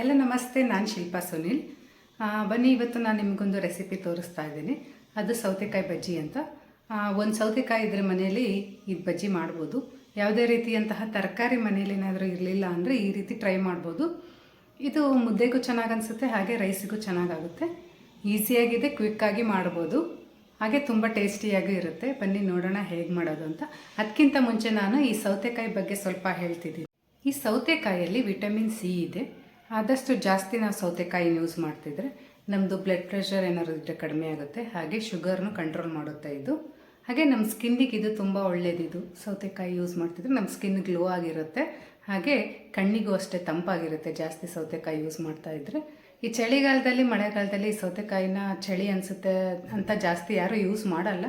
Hello, ನಮಸ್ತೆ. ನಾನು ಶಿಲ್ಪಾ ಸುನಿಲ್. ಬನ್ನಿ, ಇವತ್ತು ನಾನು ನಿಮಗೊಂದು ರೆಸಿಪಿ ತೋರಿಸ್ತಾ ಇದ್ದೀನಿ. ಅದು ಸೌತೆಕಾಯಿ ಬಜ್ಜಿ ಅಂತ. ಒಂದು ಸೌತೆಕಾಯಿ ಇದ್ದರೆ ಮನೆಯಲ್ಲಿ ಇದು ಬಜ್ಜಿ ಮಾಡ್ಬೋದು. ಯಾವುದೇ ರೀತಿಯಂತಹ ತರಕಾರಿ ಮನೇಲಿ ಏನಾದರೂ ಇರಲಿಲ್ಲ ಅಂದರೆ ಈ ರೀತಿ ಟ್ರೈ ಮಾಡ್ಬೋದು. ಇದು ಮುದ್ದೆಗೂ ಚೆನ್ನಾಗಿ ಅನಿಸುತ್ತೆ, ಹಾಗೆ ರೈಸಿಗೂ ಚೆನ್ನಾಗಾಗುತ್ತೆ ಈಸಿಯಾಗಿದೆ ಕ್ವಿಕ್ಕಾಗಿ ಮಾಡ್ಬೋದು. ಹಾಗೆ ತುಂಬ ಟೇಸ್ಟಿಯಾಗೂ ಇರುತ್ತೆ. ಬನ್ನಿ, ನೋಡೋಣ ಹೇಗೆ ಮಾಡೋದು ಅಂತ. ಅದಕ್ಕಿಂತ ಮುಂಚೆ ನಾನು ಈ ಸೌತೆಕಾಯಿ ಬಗ್ಗೆ ಸ್ವಲ್ಪ ಹೇಳ್ತಿದ್ದೀನಿ. ಈ ಸೌತೆಕಾಯಲ್ಲಿ ವಿಟಮಿನ್ ಸಿ ಇದೆ. ಆದಷ್ಟು ಜಾಸ್ತಿ ನಾವು ಸೌತೆಕಾಯಿ ಯೂಸ್ ಮಾಡ್ತಿದ್ರೆ ನಮ್ಮದು ಬ್ಲಡ್ ಪ್ರೆಷರ್ ಏನಾದ್ರು ಇದ್ದರೆ ಕಡಿಮೆ ಆಗುತ್ತೆ. ಹಾಗೆ ಶುಗರ್ನು ಕಂಟ್ರೋಲ್ ಮಾಡುತ್ತೆ ಇದು. ಹಾಗೆ ನಮ್ಮ ಸ್ಕಿನ್ನಿಗೆ ಇದು ತುಂಬ ಒಳ್ಳೇದಿದು ಸೌತೆಕಾಯಿ ಯೂಸ್ ಮಾಡ್ತಿದ್ರೆ ನಮ್ಮ ಸ್ಕಿನ್ ಗ್ಲೋ ಆಗಿರುತ್ತೆ. ಹಾಗೆ ಕಣ್ಣಿಗೂ ಅಷ್ಟೇ ತಂಪಾಗಿರುತ್ತೆ ಜಾಸ್ತಿ ಸೌತೆಕಾಯಿ ಯೂಸ್ ಮಾಡ್ತಾ ಇದ್ರೆ. ಈ ಚಳಿಗಾಲದಲ್ಲಿ, ಮಳೆಗಾಲದಲ್ಲಿ ಸೌತೆಕಾಯಿನ ಚಳಿ ಅನಿಸುತ್ತೆ ಅಂತ ಜಾಸ್ತಿ ಯಾರೂ ಯೂಸ್ ಮಾಡಲ್ಲ.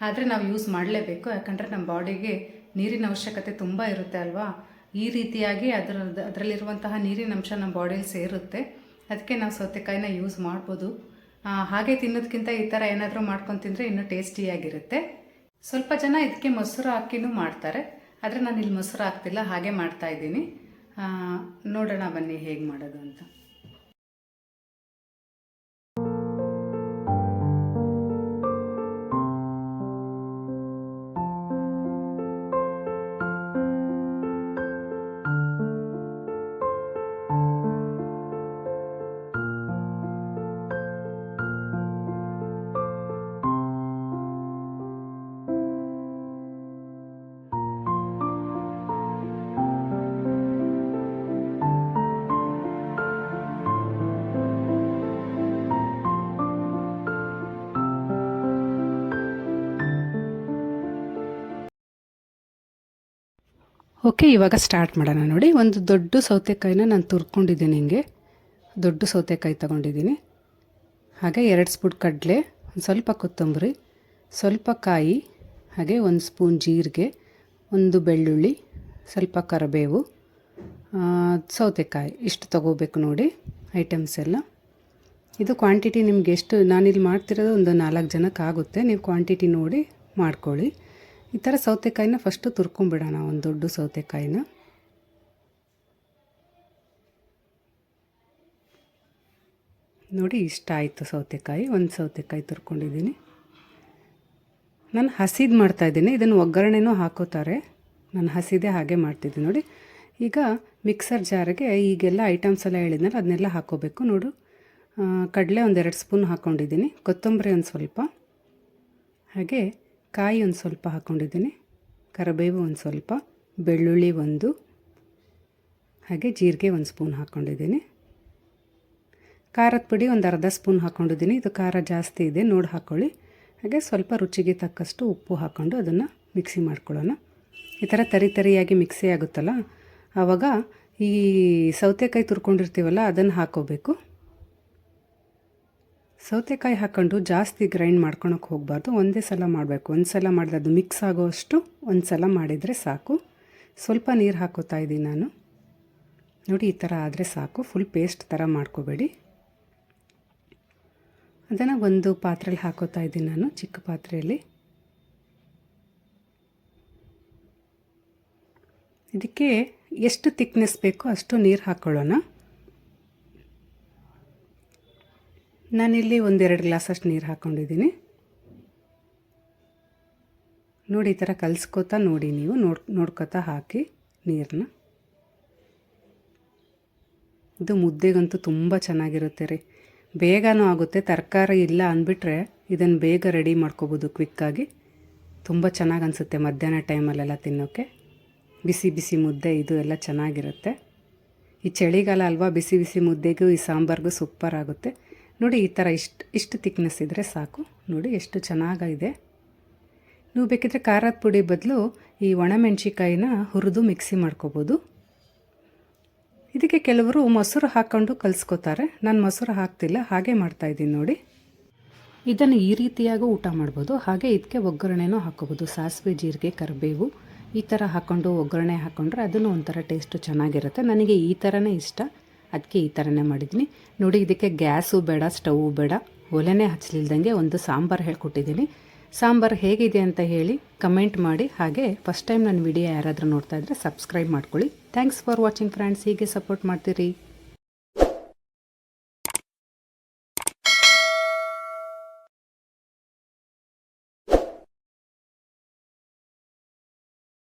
ಆದರೆ ನಾವು ಯೂಸ್ ಮಾಡಲೇಬೇಕು. ಯಾಕಂದರೆ ನಮ್ಮ ಬಾಡಿಗೆ ನೀರಿನ ಅವಶ್ಯಕತೆ ತುಂಬ ಇರುತ್ತೆ ಅಲ್ವಾ? ಈ ರೀತಿಯಾಗಿ ಅದರ ಅದರಲ್ಲಿರುವಂತಹ ನೀರಿನ ಅಂಶ ನಮ್ಮ ಬಾಡಿಯಲ್ಲಿ ಸೇರುತ್ತೆ. ಅದಕ್ಕೆ ನಾವು ಸೌತೆಕಾಯಿನ ಯೂಸ್ ಮಾಡ್ಬೋದು. ಹಾಗೆ ತಿನ್ನೋದಕ್ಕಿಂತ ಈ ಥರ ಏನಾದರೂ ಮಾಡ್ಕೊಂಡು ತಿಂದರೆ ಇನ್ನೂ ಟೇಸ್ಟಿಯಾಗಿರುತ್ತೆ ಸ್ವಲ್ಪ ಜನ ಇದಕ್ಕೆ ಮೊಸರು ಹಾಕಿನೂ ಮಾಡ್ತಾರೆ. ಆದರೆ ನಾನು ಇಲ್ಲಿ ಮೊಸರು ಹಾಕ್ತಿಲ್ಲ ಹಾಗೆ ಮಾಡ್ತಾ ಆ, ನೋಡೋಣ ಬನ್ನಿ ಹೇಗೆ ಮಾಡೋದು ಅಂತ. ಓಕೆ, ಇವಾಗ ಸ್ಟಾರ್ಟ್ ಮಾಡೋಣ ನೋಡಿ. ಒಂದು ದೊಡ್ಡ ಸೌತೆಕಾಯಿನ ನಾನು ತುರ್ಕೊಂಡಿದ್ದೀನಿ ಹಿಂಗೆ. ದೊಡ್ಡ ಸೌತೆಕಾಯಿ ತಗೊಂಡಿದ್ದೀನಿ. ಹಾಗೆ ಎರಡು ಸ್ಪೂನ್ ಕಡಲೆ, ಒಂದು ಸ್ವಲ್ಪ ಕೊತ್ತಂಬರಿ, ಸ್ವಲ್ಪ ಕಾಯಿ, ಹಾಗೆ ಒಂದು ಸ್ಪೂನ್ ಜೀರಿಗೆ, ಒಂದು ಬೆಳ್ಳುಳ್ಳಿ, ಸ್ವಲ್ಪ ಕರಿಬೇವು ಸೌತೆಕಾಯಿ. ಇಷ್ಟು ತಗೋಬೇಕು ನೋಡಿ ಐಟಮ್ಸ್ ಎಲ್ಲ. ಇದು ಕ್ವಾಂಟಿಟಿ ನಿಮ್ಗೆ ಎಷ್ಟು, ನಾನಿಲ್ಲಿ ಮಾಡ್ತಿರೋದು ಒಂದು ನಾಲ್ಕು ಜನಕ್ಕೆ ಆಗುತ್ತೆ. ನೀವು ಕ್ವಾಂಟಿಟಿ ನೋಡಿ ಮಾಡ್ಕೊಳ್ಳಿ. ಈ ಥರ ಸೌತೆಕಾಯಿನ ಫಸ್ಟು ತುರ್ಕೊಂಬಿಡೋಣ ಒಂದು ದೊಡ್ಡ ಸೌತೆಕಾಯಿನ. ನೋಡಿ, ಇಷ್ಟ ಆಯಿತು ಸೌತೆಕಾಯಿ. ಒಂದು ಸೌತೆಕಾಯಿ ತುರ್ಕೊಂಡಿದ್ದೀನಿ. ನಾನು ಹಸಿದು ಮಾಡ್ತಾಯಿದ್ದೀನಿ ಇದನ್ನು ಒಗ್ಗರಣೆನೂ ಹಾಕೋತಾರೆ. ನಾನು ಹಸಿದೆ ಹಾಗೆ ಮಾಡ್ತಿದ್ದೀನಿ. ನೋಡಿ, ಈಗ ಮಿಕ್ಸರ್ ಜಾರಿಗೆ ಈಗೆಲ್ಲ ಐಟಮ್ಸ್ ಎಲ್ಲ ಹೇಳಿದ್ನಲ್ಲ, ಅದನ್ನೆಲ್ಲ ಹಾಕೋಬೇಕು. ನೋಡು ಕಡಲೆ ಒಂದೆರಡು ಸ್ಪೂನ್ ಹಾಕ್ಕೊಂಡಿದ್ದೀನಿ ಕೊತ್ತಂಬರಿ ಒಂದು ಸ್ವಲ್ಪ. ಹಾಗೆ ಕಾಯಿ ಒಂದು ಸ್ವಲ್ಪ ಹಾಕ್ಕೊಂಡಿದ್ದೀನಿ, ಕರಿಬೇವು ಒಂದು ಸ್ವಲ್ಪ, ಬೆಳ್ಳುಳ್ಳಿ ಒಂದು, ಹಾಗೆ ಜೀರಿಗೆ ಒಂದು ಸ್ಪೂನ್ ಹಾಕ್ಕೊಂಡಿದ್ದೀನಿ. ಖಾರದ ಪುಡಿ ಒಂದು ಅರ್ಧ ಸ್ಪೂನ್ ಹಾಕ್ಕೊಂಡಿದ್ದೀನಿ, ಇದು ಖಾರ ಜಾಸ್ತಿ ಇದೆ, ನೋಡಿ ಹಾಕ್ಕೊಳ್ಳಿ ಹಾಗೆ ಸ್ವಲ್ಪ ರುಚಿಗೆ ತಕ್ಕಷ್ಟು ಉಪ್ಪು ಹಾಕ್ಕೊಂಡು ಅದನ್ನು ಮಿಕ್ಸಿ ಮಾಡ್ಕೊಳ್ಳೋಣ. ಈ ಥರ ತರಿ ತರಿಯಾಗಿ ಮಿಕ್ಸಿ ಆಗುತ್ತಲ್ಲ, ಆವಾಗ ಈ ಸೌತೆಕಾಯಿ ತುರ್ಕೊಂಡಿರ್ತೀವಲ್ಲ, ಅದನ್ನು ಹಾಕೋಬೇಕು ಸೌತೆಕಾಯಿ ಹಾಕ್ಕೊಂಡು ಜಾಸ್ತಿ ಗ್ರೈಂಡ್ ಮಾಡ್ಕೊಳಕ್ಕೆ ಹೋಗಬಾರ್ದು. ಒಂದೇ ಸಲ ಮಾಡಬೇಕು. ಒಂದು ಸಲ ಮಾಡಿದ್ರೆ ಅದು ಮಿಕ್ಸ್ ಆಗೋವಷ್ಟು ಒಂದು ಸಲ ಮಾಡಿದರೆ ಸಾಕು. ಸ್ವಲ್ಪ ನೀರು ಹಾಕೋತಾ ಇದ್ದೀನಿ ನಾನು. ನೋಡಿ, ಈ ಥರ ಆದರೆ ಸಾಕು. ಫುಲ್ ಪೇಸ್ಟ್ ಥರ ಮಾಡ್ಕೋಬೇಡಿ. ಅದನ್ನು ಒಂದು ಪಾತ್ರೆಯಲ್ಲಿ ಹಾಕೋತಾ ಇದ್ದೀನಿ ನಾನು, ಚಿಕ್ಕ ಪಾತ್ರೆಯಲ್ಲಿ. ಇದಕ್ಕೆ ಎಷ್ಟು ತಿಕ್ನೆಸ್ ಬೇಕೋ ಅಷ್ಟು ನೀರು ಹಾಕ್ಕೊಳ್ಳೋಣ ನಾನಿಲ್ಲಿ ಒಂದೆರಡು ಗ್ಲಾಸಷ್ಟು ನೀರು ಹಾಕ್ಕೊಂಡಿದ್ದೀನಿ. ನೋಡಿ, ಈ ಥರ ಕಲಿಸ್ಕೋತಾ ನೋಡಿ ನೀವು, ನೋಡಿ, ನೋಡ್ಕೋತಾ ಹಾಕಿ ನೀರನ್ನ. ಇದು ಮುದ್ದೆಗಂತೂ ತುಂಬ ಚೆನ್ನಾಗಿರುತ್ತೆ ರೀ. ಬೇಗನೂ ಆಗುತ್ತೆ, ತರಕಾರಿ ಇಲ್ಲ ಅಂದ್ಬಿಟ್ರೆ ಇದನ್ನು ಬೇಗ ರೆಡಿ ಮಾಡ್ಕೋಬೋದು ಕ್ವಿಕ್ಕಾಗಿ. ತುಂಬ ಚೆನ್ನಾಗಿ ಅನಿಸುತ್ತೆ ಮಧ್ಯಾಹ್ನ ಟೈಮಲ್ಲೆಲ್ಲ ತಿನ್ನೋಕ್ಕೆ ಬಿಸಿ ಬಿಸಿ ಮುದ್ದೆ, ಇದು ಎಲ್ಲ ಚೆನ್ನಾಗಿರುತ್ತೆ. ಈ ಚಳಿಗಾಲ ಅಲ್ವಾ, ಬಿಸಿ ಬಿಸಿ ಮುದ್ದೆಗೂ, ಈ ಸಾಂಬಾರಿಗೂ ಸೂಪರ್ ಆಗುತ್ತೆ. ನೋಡಿ, ಈ ಥರ ಇಷ್ಟು ಇಷ್ಟು ತಿಕ್ನೆಸ್ ಇದ್ದರೆ ಸಾಕು. ನೋಡಿ, ಎಷ್ಟು ಚೆನ್ನಾಗಿದೆ. ನೀವು ಬೇಕಿದ್ರೆ ಖಾರದ ಪುಡಿ ಬದಲು ಈ ಒಣಮೆಣ್ಸಿಕಾಯಿನ ಹುರಿದು ಮಿಕ್ಸಿ ಮಾಡ್ಕೋಬೋದು. ಇದಕ್ಕೆ ಕೆಲವರು ಮೊಸರು ಹಾಕ್ಕೊಂಡು ಕಲಿಸ್ಕೋತಾರೆ. ನಾನು ಮೊಸರು ಹಾಕ್ತಿಲ್ಲ, ಹಾಗೆ ಮಾಡ್ತಾಯಿದ್ದೀನಿ ನೋಡಿ. ಇದನ್ನು ಈ ರೀತಿಯಾಗೂ ಊಟ ಮಾಡ್ಬೋದು. ಹಾಗೆ ಇದಕ್ಕೆ ಒಗ್ಗರಣೆನೂ ಹಾಕೋಬೋದು ಸಾಸಿವೆ, ಜೀರಿಗೆ, ಕರಿಬೇವು, ಈ ಥರ ಹಾಕ್ಕೊಂಡು ಒಗ್ಗರಣೆ ಹಾಕ್ಕೊಂಡ್ರೆ ಅದನ್ನು ಒಂಥರ ಟೇಸ್ಟು ಚೆನ್ನಾಗಿರುತ್ತೆ. ನನಗೆ ಈ ಥರನೇ ಇಷ್ಟ. ಅದಕ್ಕೆ ಈ ಥರನೇ ಮಾಡಿದ್ದೀನಿ. ನೋಡಿ, ಇದಕ್ಕೆ ಗ್ಯಾಸು ಬೇಡ, ಸ್ಟವ್ ಬೇಡ. ಒಲೆನೇ ಹಚ್ಚಲಿಲ್ದಂಗೆ ಒಂದು ಸಾಂಬಾರು ಹೇಳ್ಕೊಟ್ಟಿದ್ದೀನಿ. ಸಾಂಬಾರು ಹೇಗಿದೆ ಅಂತ ಹೇಳಿ ಕಮೆಂಟ್ ಮಾಡಿ. ಹಾಗೆ ಫಸ್ಟ್ ಟೈಮ್ ನನ್ನ ವಿಡಿಯೋ ಯಾರಾದರೂ ನೋಡ್ತಾ ಇದ್ದರೆ ಸಬ್ಸ್ಕ್ರೈಬ್ ಮಾಡ್ಕೊಳ್ಳಿ. Thanks for watching friends. ಹೀಗೆ ಸಪೋರ್ಟ್ ಮಾಡ್ತೀರಿ.